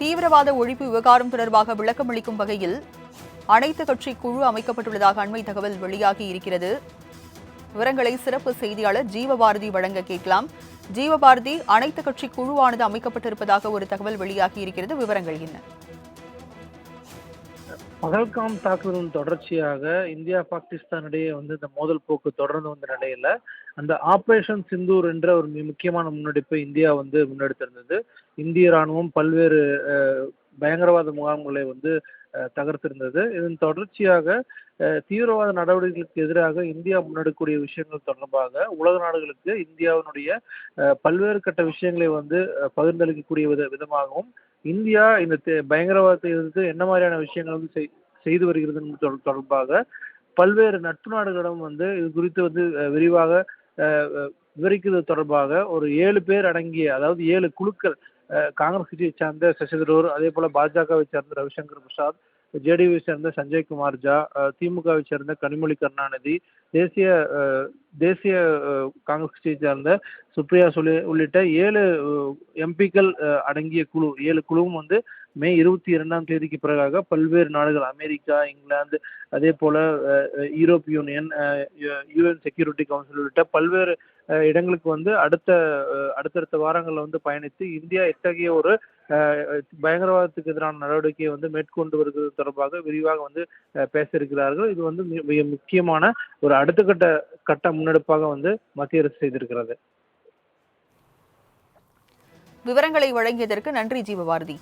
தீவிரவாத ஒழிப்பு விவகாரம் தொடர்பாக விளக்கமளிக்கும் வகையில் அனைத்து கட்சி குழு அமைக்கப்பட்டுள்ளதாக அண்மை தகவல் வெளியாகி இருக்கிறது. விவரங்களை சிறப்பு செய்தியாளர் ஜீவபாரதி வழங்க கேட்கலாம். ஜீவபாரதி அனைத்து கட்சி குழுவானது அமைக்கப்பட்டிருப்பதாக ஒரு தகவல் வெளியாகி இருக்கிறது. விவரங்கள் என்ன? பகல்காம் தாக்குதலின் தொடர்ச்சியாக இந்தியா பாகிஸ்தான் இடையே வந்து இந்த மோதல் போக்கு தொடர்ந்து வந்த நிலையில அந்த ஆபரேஷன் சிந்தூர் என்ற ஒரு முக்கியமான முன்னெடுப்பை இந்தியா வந்து முன்னெடுத்திருந்தது. இந்திய ராணுவம் பல்வேறு பயங்கரவாத முகாம்களை வந்து அஹ், தகர்த்திருந்தது. இதன் தொடர்ச்சியாக தீவிரவாத நடவடிக்கைகளுக்கு எதிராக இந்தியா முன்னெடுக்கக்கூடிய விஷயங்கள் தொடர்பாக உலக நாடுகளுக்கு இந்தியாவினுடைய அஹ், பல்வேறு கட்ட விஷயங்களை வந்து பகிர்ந்தளிக்கக்கூடிய வித விதமாகவும் இந்தியா இந்த பயங்கரவாதத்தை எதிர்த்து என்ன மாதிரியான விஷயங்கள் வந்து செய்- செய்து வருகிறது என்பது தொடர்பாக பல்வேறு நட்பு நாடுகளிடம் வந்து இது குறித்து வந்து விரிவாக அஹ், விவரிக்கிறது தொடர்பாக ஒரு ஏழு பேர் அடங்கிய அதாவது ஏழு குழுக்கள் காங்கிரஸ் கட்சியை சார்ந்த சசி தரூர் அதே போல பாஜகவை சேர்ந்த ரவிசங்கர் பிரசாத் ஜேடியுவை சேர்ந்த சஞ்சய் குமார் ஜா அஹ், திமுகவை சேர்ந்த கனிமொழி கருணாநிதி தேசிய தேசிய காங்கிரஸ் கட்சியை சேர்ந்த சுப்ரியா சுலே உள்ளிட்ட ஏழு எம்பிக்கள் அடங்கிய குழு ஏழு குழுவும் வந்து மே இருபத்தி இரண்டாம் தேதிக்கு பிறகாக பல்வேறு நாடுகள் அமெரிக்கா இங்கிலாந்து அதே போல Europe Union UN Security Council உள்ளிட்ட பல்வேறு இடங்களுக்கு வந்து அடுத்த அடுத்தடுத்த வாரங்களில் வந்து பயணித்து இந்தியா எத்தகைய ஒரு பயங்கரவாதத்துக்கு எதிரான நடவடிக்கையை வந்து மேற்கொண்டு வருகிறது தொடர்பாக விரிவாக வந்து பேசியிருக்கிறார்கள். பேச இருக்கிறார்கள் இது வந்து மிக மிக முக்கியமான ஒரு அடுத்த கட்ட கட்ட முன்னெடுப்பாக வந்து மத்திய அரசு செய்திருக்கிறது. விவரங்களை வழங்கியதற்கு நன்றி ஜீவபாரதி